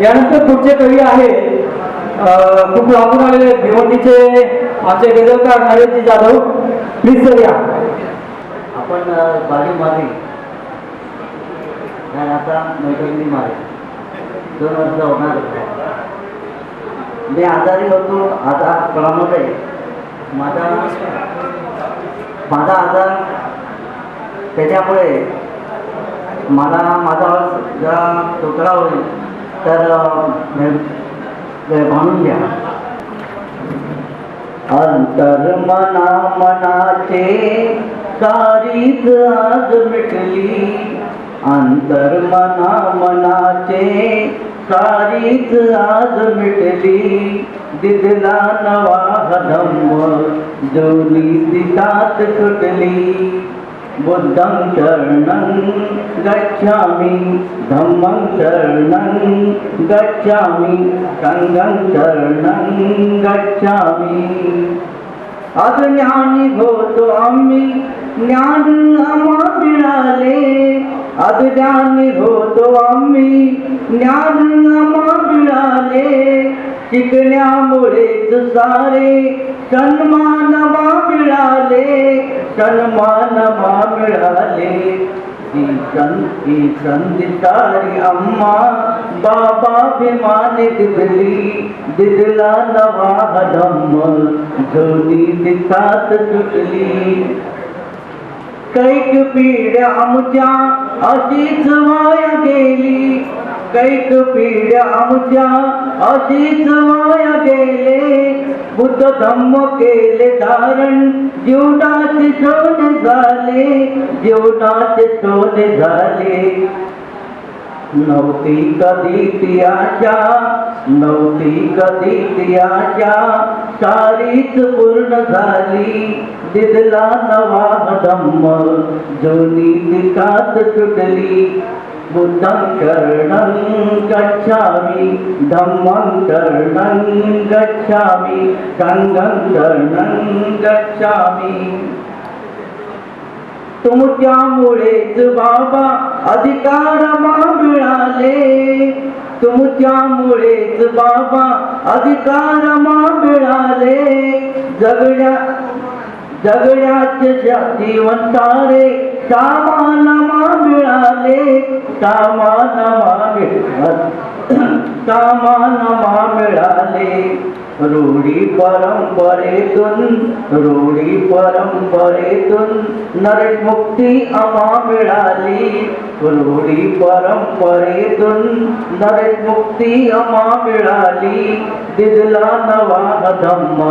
यानंतर पुढचे कवी आहेत खूप लागून आलेले भिवंडीचे आमचे गजलकार नरेशजी जाधव. प्लीज सर या. आपण बारी मारली आणि आता मैत्रिणी मारली दोन वर्ष होणार मी आजारी होतो. आता कळामध्ये माझा माझा आजार त्याच्यामुळे मला माझा आवाज जरा तोकडा होईल. तर म्हणून घ्या अंतर मना मनाचे सारीच आज मिटली. अंतर मना मनाचे सारीच आज मिटली. दिदला नवा धम्म जोनी दिसात सुटली. बुद्धं शरणं गच्छामि धम्मं शरणं गच्छामि सङ्गं शरणं गच्छामि। अज्ञानी ज्ञानी होतो आम्ही ज्ञान आम्हा मिळाले अज्ञानी ज्ञानी होतो आम्ही ज्ञान आम्हा मिळाले शिकण्यामुळेच सारे सन्मान मा मिळाले सन्मान मा मिळाले ही संधी अम्मा बाबा भिमाने दिदली दिदला नवा हदम धोनी दिसात सुटली कैक पिढ्या आमच्या अशीच वाया गेली. कैक पिढ्या आमच्या अशीच माया गेले बुद्ध धम्म केले धारण जीवनाचे सोने झाले जीवनाचे सोने झाले. नव्हती कधी तियाच्या नव्हती कधी तियाच्या सारीच पूर्ण झाली. दिदला नवा धम्म जोनी दिकात सुटली बुद्धं शरणं गच्छामि धम्मं शरणं गच्छामि सङ्गं शरणं गच्छामि। तुमच्यामुळेच बाबा अधिकार मा मिळाले तुमच्यामुळेच बाबा अधिकार मा मिळाले जगण्या जगण्याचे जीवन सारे सामान मा मिळाले रूढी परंपरेतून रूढी परंपरेतून नरमुक्ती आम्हा मिळाली. रूढी परंपरेतून नरमुक्ती आम्हा मिळाली. दिदला नवा धम्म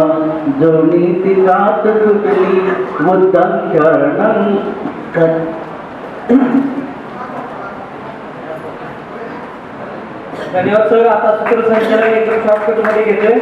जोनी तिसात सुटली बुद्धं शरणं धन्यवाद सर. आता सूत्रसंचालन एकदम शॉर्टकटमध्ये घेतोय.